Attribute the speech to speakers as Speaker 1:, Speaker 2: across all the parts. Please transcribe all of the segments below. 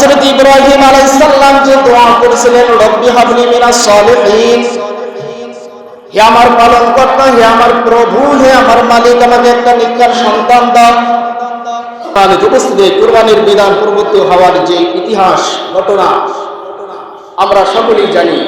Speaker 1: হযরত ইব্রাহিম আলাইহিস সালাম যে দোয়া করেছিলেন, রব্বি হাবলি মিনাস সালিহিন। হে আমার পালন কর্তা হে আমার প্রভু, হে আমার মালিক, আমাকে একটা নিকার সন্তান দাও। তাহলে উপস্থিতি কুরবানির বিধান প্রবর্ত হওয়ার যে ইতিহাস, ঘটনা, আমরা সকলেই জানি।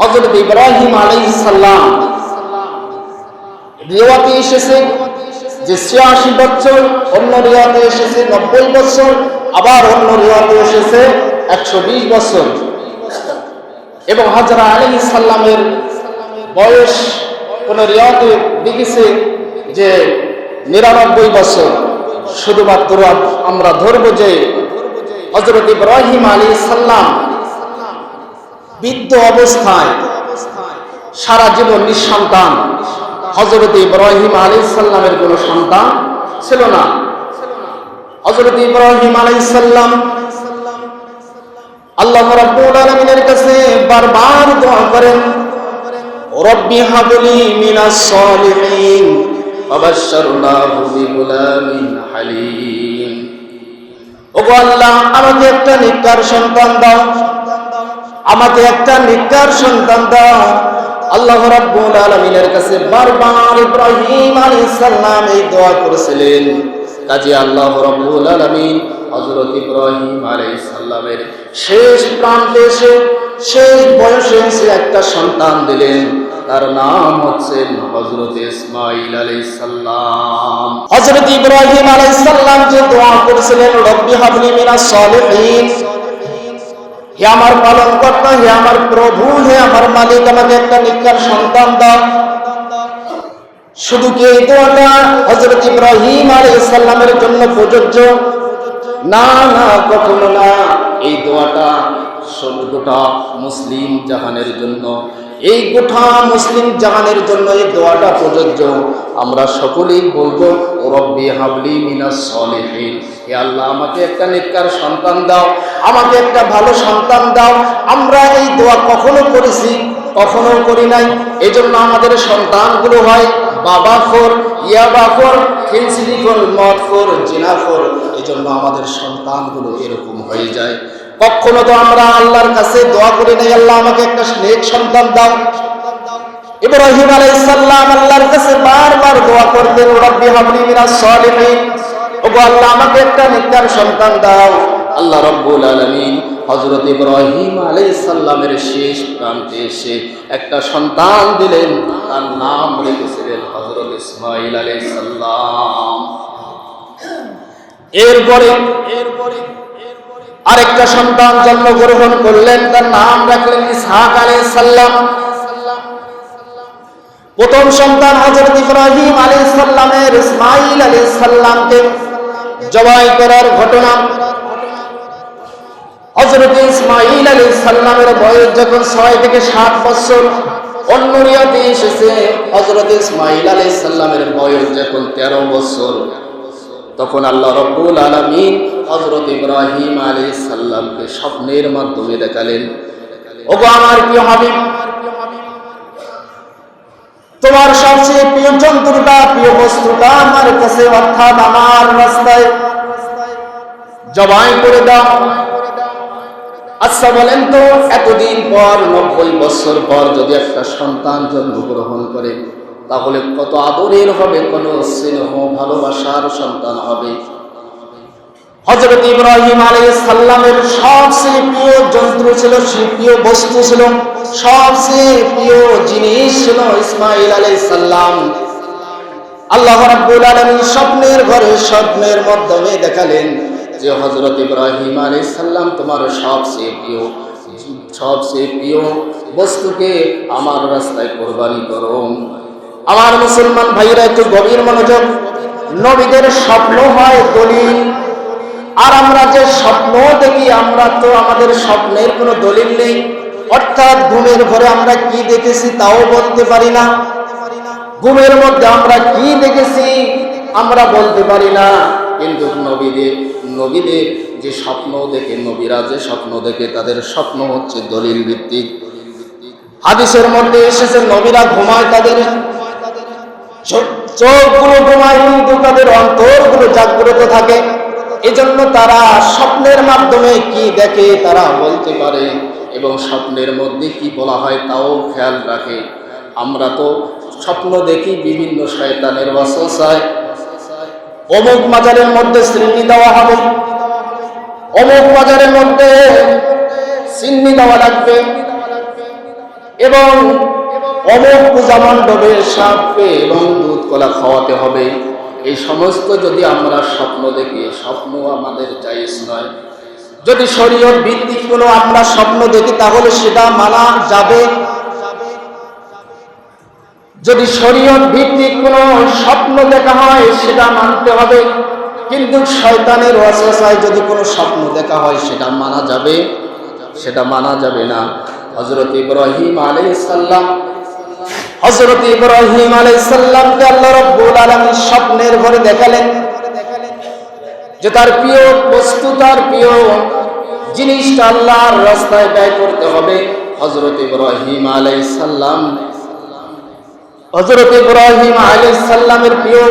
Speaker 1: হযরত ইব্রাহিম আলাইহিস সালাম রিওয়াতে এসেছে, যে ছিয়াশি বছর, অন্য রিওয়াতে এসেছে নব্বই বছর। আবার অন্য রিওয়াতে এসেছে একশো বিশ বছর। এবং হাজরা আলী সাল্লামের বয়স কোন রিওয়াতে দেখেছে যে নিরানব্বই বছর। শুধুমাত্র আমরা ধরব যে হজরত ইব্রাহিম আলী সাল্লাম বৃদ্ধ অবস্থায় সারা জীবন নিঃসন্তান। হজরত ইব্রাহিম আলী সাল্লামের কোনো সন্তান ছিল না। হজরত ইব্রাহিম আলী সাল্লাম আল্লাহ রাব্বুল আলামিনের কাছে বারবার দোয়া করেন, রব্বি হাবলি মিনাস ফাবাশশারনাহু বিগুলামিন হালিম। আল্লাহ, আমাকে একটা নিকার সন্তান দাও, আমাকে একটা নিকার সন্তান দাও। আল্লাহ রাব্বুল আলামিনের কাছে বারবার ইব্রাহিম আলাইহিস সালাম এই দোয়া করেছিলেন। কাজে আল্লাহ রাব্বুল আলামিন হযরত ইব্রাহিম আলাইহিস সালামের শেষ প্রান্তে এসে, শেষ বয়সে এসে একটা সন্তান দিলেন। তার নাম হচ্ছে হযরত ইসমাঈল আলাইহিস সালাম। হযরত ইব্রাহিম আলাইহিস সালাম যে দোয়া করেছিলেন, রব্বি হাবলি মিনাস সালিহিন। হে আমার পালন কর্তা হে আমার প্রভু, হে আমার মালিক, আমাকে একটা নিকার সন্তান দাও। শুধু কি এই দোয়াটা হজরত ইব্রাহিম আলাইহিস সালামের জন্য প্রযোজ্য? না না, কখনো না। এই দোয়াটা সব- গোটা মুসলিম জাহানের জন্য, এই গোটা মুসলিম জাহানের জন্য এই দোয়াটা প্রযোজ্য। আমরা সকলেই বলব, রব্বি হাবলি মিনাস সলিহিন। হে আল্লাহ, আমাকে একটা নেককার সন্তান দাও, আমাকে একটা ভালো সন্তান দাও। আমরা এই দোয়া কখনো করেছি, কখনো করি নাই। এজন্য আমাদের সন্তানগুলো হয় বাবা খোর ইয়াবা খোর ফেন্সিলি খোর মদ খোর জিনা খোর এই জন্য আমাদের সন্তানগুলো এরকম হয়ে যায়। কখনো তো আমরা আল্লাহর কাছে দোয়া করি নাই, আল্লাহ আমাকে একটা নেক সন্তান দাও। ইব্রাহিম আলাইহিস সালাম আল্লাহর কাছে বারবার দোয়া করতেন রব্বি হাবলি মিনাস সালিহিন। ওগো আল্লাহ, আমাকে একটা নেককার সন্তান দাও। আল্লাহ রব্বুল আলামিন হযরত ইব্রাহিম আলাইহিস সালামের শেষ প্রান্তে এসে একটা সন্তান দিলেন। তার নাম রেখেছিলেন হযরত ইসমাঈল আলাইহিস সালাম। এরপরে এরপরে আরেকটা সন্তান জন্মগ্রহণ করলেন। তার নাম রাখলেন ইসহাক আলাইহিস সালাম। প্রথম সন্তান হযরত ইব্রাহিম আলাইহিস সালামের ইসমাঈল আলাইহিস সালামকে জবাই করার ঘটনা। হযরত ইসমাঈল আলাইহিস সালামের বয়স যখন 6 থেকে 7 বছর, অন্য রিয়াতে এসেছে হযরত ইসমাঈল আলাইহিস সালামের বয়স যখন 13 বছর। তখন আল্লাহ রব্বুল আলামিন হযরত ইব্রাহিম আলাইহিস সালামকে স্বপ্নের মাধ্যমে দেখালেন। ওগো আমার প্রিয় হাবিব, তোমার সবচেয়ে প্রিয় জন্তুটা, প্রিয় বস্তুটা আমার কাছে অর্থাৎ আমার রাস্তায়। জবাই করে দাও। আচ্ছা বলেন তো, এতদিন পর, নব্বই বছর পর যদি একটা সন্তান জন্মগ্রহণ করে, তাহলে কত আদরের হবে, কোন স্নেহ, ভালোবাসার সন্তান হবে? হজরত ইব্রাহিম আলাইহিস সালামের সবচেয়ে প্রিয় যন্ত্র ছিল প্রিয় বস্তু ছিল সবচেয়ে প্রিয় জিনিস ছিল ইসমাইল আলাইহিস সালাম। আল্লাহ রাব্বুল আলামিন স্বপ্নের ঘরে, স্বপ্নের মাধ্যমে দেখালেন যে হযরত ইব্রাহিম আলাইহিস সালাম তোমার সবচেয়ে প্রিয় সবচেয়ে প্রিয় বস্তুকে আমার রাস্তায় কোরবানি করো। আমার মুসলমান ভাইরা একটু গভীর মনোযোগ। নবীদের স্বপ্ন হয় দলিল। আর আমরা যে স্বপ্ন দেখি, আমরা তো আমাদের স্বপ্নের কোনো দলিল নেই। অর্থাৎ ঘুমের ঘরে আমরা কি দেখেছি তাও বলতে পারি না। ঘুমের মধ্যে আমরা কি দেখেছি, আমরা বলতে পারি না। কিন্তু নবীদের নবীদের যে স্বপ্ন দেখে, নবীরা যে স্বপ্ন দেখে, তাদের স্বপ্ন হচ্ছে দলিল ভিত্তিক। হাদিসের মধ্যে এসেছে, নবীরা ঘুমায় তাদের, চোখ- চোখগুলো ঘুমায়, কিন্তু তাদের অন্তরগুলো জাগ্রত থাকে। এজন্য তারা স্বপ্নের মাধ্যমে কি দেখে তারা বলতে পারে এবং স্বপ্নের মধ্যে কি বলা হয় তাও খেয়াল রাখে। আমরা তো স্বপ্ন দেখি বিভিন্ন শয়তানের ওয়াসওয়াসায়। অমুক মাজারের মধ্যে শ্রেণি দেওয়া হবে। অমুক বাজারের মধ্যে চিন্নি দেওয়া লাগবে। এবং অমুক পূজা মণ্ডপে সাপকে এবং দুধ কলা খাওয়াতে হবে। এই সমস্ত যদি আমরা স্বপ্ন দেখি স্বপ্ন আমাদের জায়েজ নয়। যদি শরীয়ত ভিত্তিক কোনো আমরা স্বপ্ন দেখি, তাহলে সেটা মানা যাবে যদি শরীয়ত ভিত্তিক কোনো স্বপ্ন দেখা হয়, সেটা মানতে হবে। কিন্তু শয়তানের ওয়াসওয়াসায় যদি কোনো স্বপ্ন দেখা হয়, সেটা মানা যাবে। সেটা মানা যাবে না। হজরত ইব্রাহিম আলাইহিস সালাম হজরত ইব্রাহিম আলাইহিস সালামকে আল্লাহ রাব্বুল আলামিন স্বপ্নের ঘরে দেখালেন। যে তার প্রিয় বস্তু, তার প্রিয় জিনিসটা আল্লাহর রাস্তায় ব্যয় করতে হবে। হজরত ইব্রাহিম আলাইহিস সালাম হজরত ইব্রাহিম আলাইহিস সালামের প্রিয়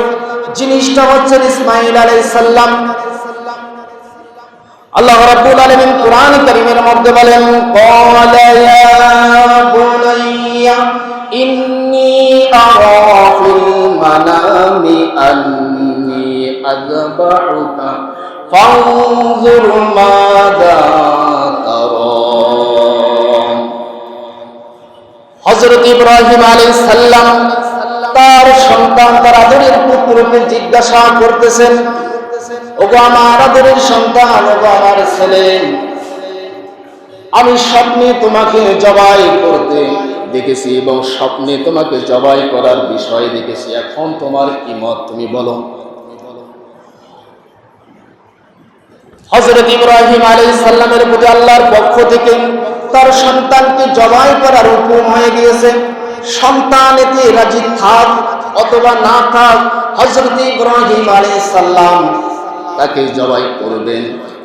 Speaker 1: জিনিসটা হচ্ছে ইসমাইল আলাইহিস সালাম। আল্লাহ রাব্বুল আলামিন কোরআন কারীমের মধ্যে বলেন, ক্বালা ইয়া বুনাইয়া ইন্নী আরা ফিল মানামি আন্নী আযবাহুকা ফানজুর মাযা হযরত ইব্রাহিম আলাইহিস সালাম তার সন্তান, তার আদরের পুত্রকে জিজ্ঞাসা করতেছেন, ওগো আমার আদরের সন্তান, ওগো আমার ছেলে, আমি স্বপ্নে তোমাকে জবাই করতে দেখেছি এবং স্বপ্নে তোমাকে জবাই করার বিষয় দেখেছি। এখন তোমার কি মত তুমি বলো? হজরত ইব্রাহিম আলী সাল্লামের প্রতি আল্লাহর পক্ষ থেকে তার সন্তানকে জবাই করার হুকুম হয়ে গিয়েছে। সন্তান এতে রাজি থাক অথবা না থাক হজরত ইব্রাহিম আলী সাল্লাম তাকে জবাই করবেন।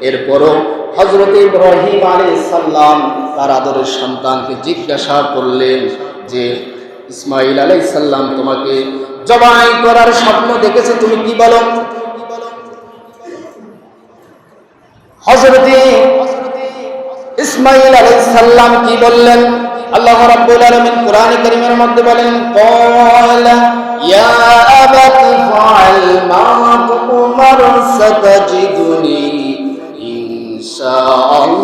Speaker 1: এরপরও হজরত ইব্রাহিম আলী সাল্লাম তার আদরের সন্তানকে জিজ্ঞাসা করলেন যে, ইসমাইল আলাই সাল্লাম তোমাকে জবাই করার স্বপ্ন দেখেছে? তুমি কি বলো? হজরতে ইসমাইল আলাইহিস সালাম কি বললেন? আল্লাহ রাব্বুল আলামিন কোরআন কারীমের মধ্যে বলেন ক্বালা ইয়া আবাতি ফাআল মা তুমার সাতাজিদুনি ইনশাআল্লাহু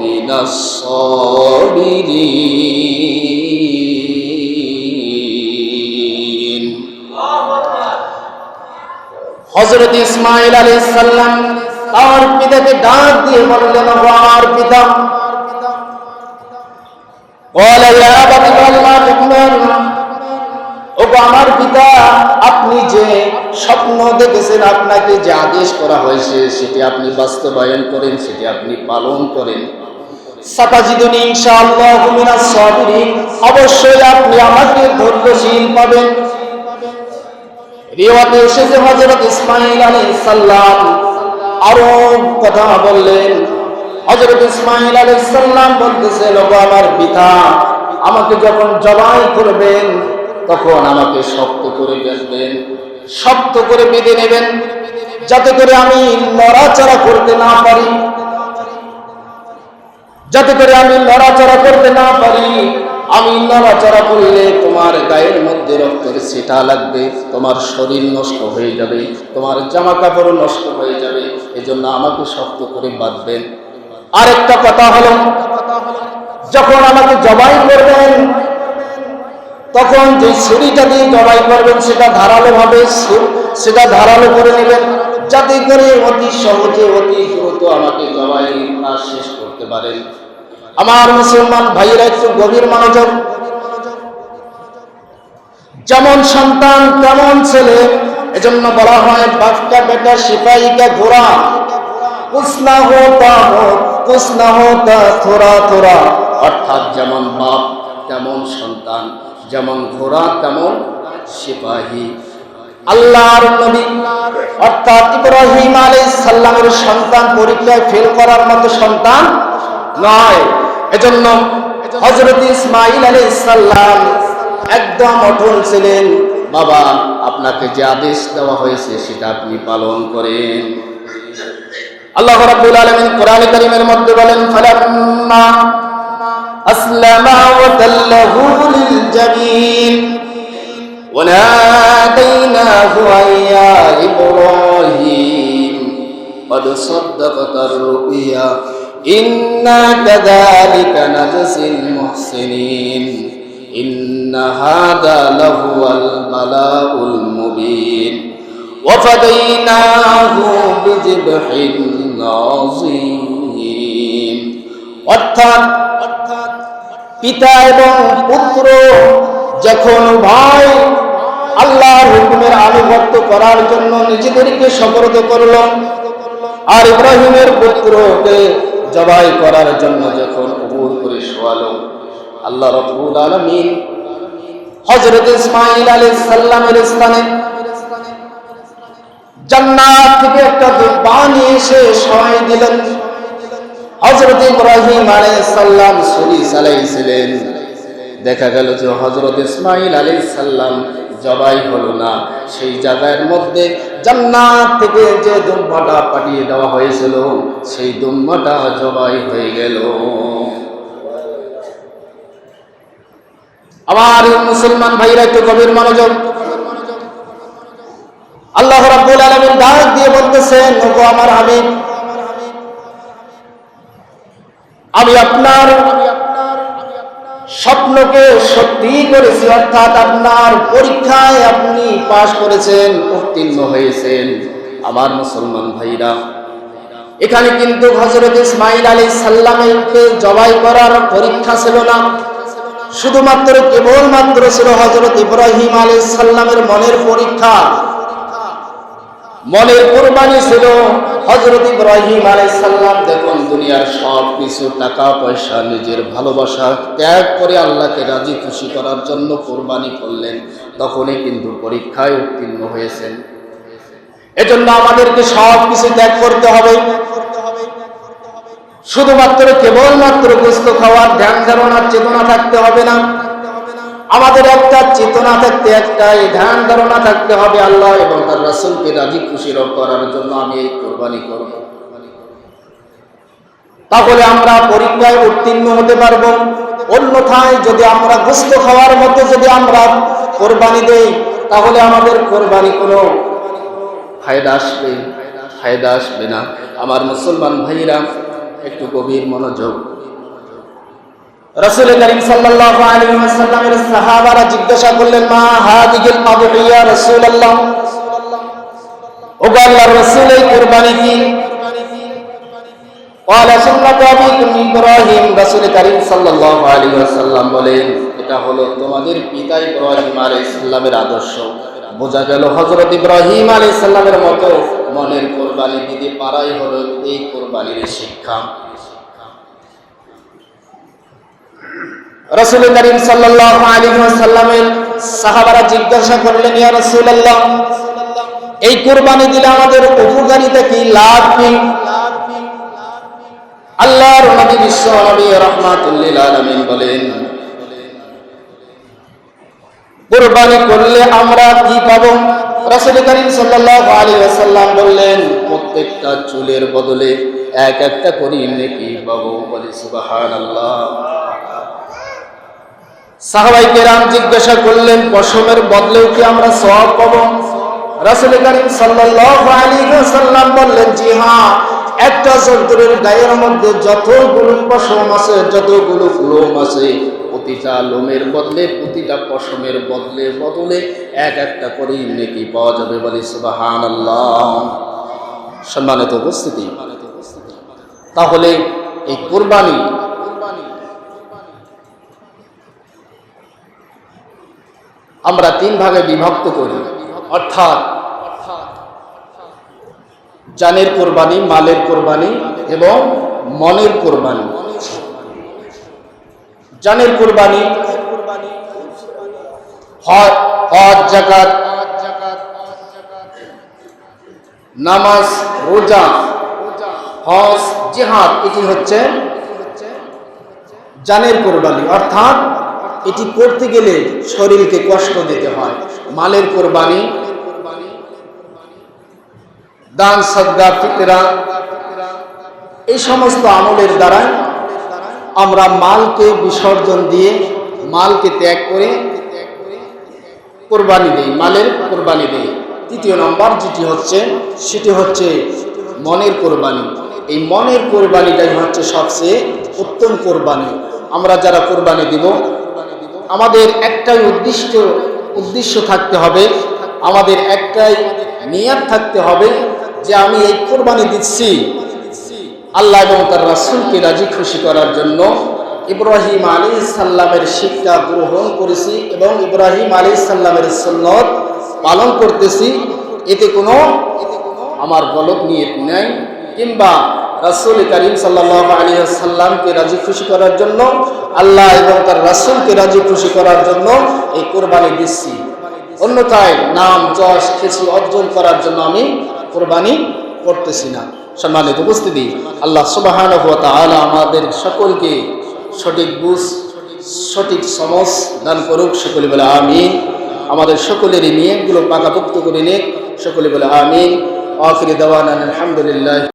Speaker 1: মিনাস সাবিরিন। হজরত ইসমাইল আলাইহিস সালাম তার পিতাকে ডাক দিয়ে বললেন, আমার পিতা। আমার পিতা, আপনি যে স্বপ্ন দেখেছেন, আপনাকে যে আদেশ করা হয়েছে, সেটি আপনি বাস্তবায়ন করেন, সেটি আপনি পালন করেন। অবশ্যই আপনি আমাকে ধৈর্যশীল পাবেন। এসেছে হজরত ইসমাইল আলাইহিস আরও কথা বললেন। হযরত ইসমাইল আলাইহিস সালাম বলতেছেন ওগো আমার পিতা আমাকে যখন জবাই করবেন, তখন আমাকে শক্ত করে বেঁধবেন, শক্ত করে বেঁধে নেবেন, যাতে করে আমি নড়াচড়া করতে না পারি। যাতে করে আমি নড়াচড়া করতে না পারি। আমি নড়াচড়া করলে তোমার গায়ের মধ্যে রক্তের ছিটা লাগবে, তোমার শরীর নষ্ট হয়ে যাবে, তোমার জামা কাপড় নষ্ট হয়ে যাবে, এজন্য আমাকে শক্ত করে বাঁধবেন। আরেকটা কথা হলো, যখন আমাকে জবাই করবেন, তখন যে ছুরিটা দিয়ে জবাই করবেন, সেটা ধারালো ভাবে সেটা ধারালো করে নেবেন, যাতে করে অতি সহজে, অতি দ্রুত আমাকে জবাই কাজ শেষ করতে পারেন। আমার মুসলমান ভাইয়েরা, একটু গভীর মনোযোগ। যেমন সন্তান, তেমন ছেলে, এজন্য বলা হয় বাচ্চা বেটা, সিপাহীকা থোড়া অর্থাৎ যেমন বাপ, তেমন সন্তান, যেমন তেমন সিপাহী। আল্লাহর নবী, অর্থাৎ সন্তান পরীক্ষায় ফেল করার মতো সন্তান নয়। এজন্য হযরত ইসমাঈল আলাইহিস সালাম একদম অটল ছিলেন বাবা আপনাকে যে আদেশ দেওয়া হয়েছে সেটা আপনি পালন করেন আল্লাহ রাব্বুল আলামিন কোরআন কারীমের মধ্যে বলেন ফালাম্মা আসলামা ওয়া তাল্লাহু লিল জামিন وناديناه أن يا إبراهيم قد صدقت الرؤيا إنا كذلك نجزي المحسنين إن هذا لهو البلاء المبين وفديناه بذبح عظيم অর্থাৎ পিতা এবং পুত্র যখন ভাই আল্লাহর হুকুমের আনুগত্য করার জন্য নিজেদেরকে সফরত করল আর ইব্রাহিমের পুত্রকে জবাই করার জন্য যখন উবুর করে শোয়ালো, আল্লাহ রব্বুল আলামিন হযরত ইসমাঈল আলাইহিস সালামের স্থানে জান্নাত থেকে একটা এসে দিলেন। হযরত ইব্রাহিম আলাইহিস সালাম ছুরি চালাইছিলেন দেখা গেল যে হজরত ইসমাঈল আলাইহিস সালাম জবাই হলো না। সেই জায়গার মধ্যে জান্নাত থেকে যে দুম্বাটা পাঠিয়ে দেওয়া হয়েছিল, সেই দুম্বাটা জবাই হয়ে গেল। আমার মুসলমান ভাইরা, একটু গভীর মনোযোগ। আল্লাহ রাব্বুল আলামিন ডাক দিয়ে বলতেছেন, ওগো আমার হাবিব, আমি আপনার স্বপ্নকে সত্যি করেছি, অর্থাৎ আপনার পরীক্ষায় আপনি পাশ করেছেন, উত্তীর্ণ হয়েছেন। আমার মুসলমান ভাইরা, এখানে কিন্তু হজরত ইসমাইল আলী সাল্লামকে জবাই করার পরীক্ষা ছিল না। শুধুমাত্র কেবলমাত্র ছিল হজরত ইব্রাহিম আলী সাল্লামের মনের পরীক্ষা। মনের কোরবানি ছিল। হজরত ইব্রাহিম আলাইসাল্লাম দেখুন দুনিয়ার সব কিছু টাকা পয়সা নিজের ভালোবাসা ত্যাগ করে আল্লাহকে রাজি খুশি করার জন্য কোরবানি করলেন। তখনই কিন্তু পরীক্ষায় উত্তীর্ণ হয়েছেন। এজন্য আমাদেরকে সব কিছু ত্যাগ করতে হবে। শুধুমাত্র কেবলমাত্র গুস্ত খাওয়ার ধ্যান ধারণার চেতনা থাকতে হবে না। আমাদের একটা চেতনা থাকতে, একটা ধ্যান ধারণা থাকতে হবে আল্লাহ এবং তার রাসুলকে রাজি খুশি করার জন্য আমি এই কোরবানি করব। তাহলে আমরা পরীক্ষায় উত্তীর্ণ হতে পারব। অন্যথায় যদি আমরা গুস্ত খাওয়ার মধ্যে যদি আমরা কোরবানি দেই, তাহলে আমাদের কোরবানি কোনো ফায়দা আসবে ফায়দা আসবে না। আমার মুসলমান ভাইরা একটু গভীর মনোযোগ এটা হলো তোমাদের আদর্শ। বোঝা গেল হজরত ইব্রাহিম আলী সাল্লামের মতো মনের কোরবানি দিতে পারাই হল এই কোরবানির শিক্ষা। এই কুরবানি দিলে কুরবানি করলে আমরা কি পাবো? রাসূল করিম ওয়াসাল্লাম বললেন, প্রত্যেকটা চুলের বদলে এক একটা করে নেকি পাবো। বলে, সুবহানাল্লাহ। সাহাবাই কেরাম জিজ্ঞাসা করলেন, পশমের বদলেও কি আমরা সব পাবো? রাসূল করিম আলাইহি বললেন, জি হ্যাঁ একটা জন্তুরের গায়ের মধ্যে যতগুলো পশম আছে, যতগুলো লোম আছে, প্রতিটা লোমের বদলে, প্রতিটা পশমের বদলে বদলে এক একটা করে নেকি পাওয়া যাবে বলে সুবহানাল্লাহ। সম্মানিত উপস্থিতি। তাহলে এই কোরবানি আমরা তিন ভাগে বিভক্ত করি। অর্থাৎ জানের কোরবানি, মালের কোরবানি এবং মনের কোরবানি। জানের কোরবানি হজ নামাজ, রোজা, হজ, জিহাদ, এটি হচ্ছে জানের কোরবানি। অর্থাৎ এটি করতে গেলে শরীরকে কষ্ট দিতে হয়। মালের কোরবানি, দান সদ্গা ফিতরা, এই সমস্ত আমলের দ্বারা আমরা মালকে বিসর্জন দিয়ে মালকে ত্যাগ করে কোরবানি দেই, মালের কোরবানি দেই। তৃতীয় নম্বর যেটি হচ্ছে, সেটি হচ্ছে মনের কোরবানি। এই মনের কোরবানিটাই হচ্ছে সবচেয়ে উত্তম কোরবানি। আমরা যারা কোরবানি দিব আমাদের একটাই উদ্দিষ্ট, উদ্দেশ্য থাকতে হবে, আমাদের একটাই নিয়াত থাকতে হবে যে আমি এই কোরবানি দিচ্ছি আল্লাহ এবং তার রাসুলকে রাজি খুশি করার জন্য। ইব্রাহিম আলী সাল্লামের শিক্ষা গ্রহণ করেছি এবং ইব্রাহিম আলী সাল্লামের সন্ন্যত পালন করতেছি। এতে কোনো আমার গলত নিয়ে নেই কিংবা রাসুল করিম সাল্লাহ আলী সাল্লামকে রাজি খুশি করার জন্য, আল্লাহ এবং তার রাসুলকে রাজি খুশি করার জন্য এই কোরবানি দিচ্ছি। অন্যথায় নাম, যশ খ্যাতি অর্জন করার জন্য আমি কোরবানি করতেছি না। সম্মানিত উপস্থিতি, আল্লাহ সুবাহান আমাদের সকলকে সঠিক বুঝ, সঠিক সমস দান করুক, সকলে বলে আমিন। আমাদের সকলেরই নিয়মগুলো পাকাপোক্ত করে নিক, সকলে বলে আমিন। আখিরি দেওয়ান আলহামদুলিল্লাহ।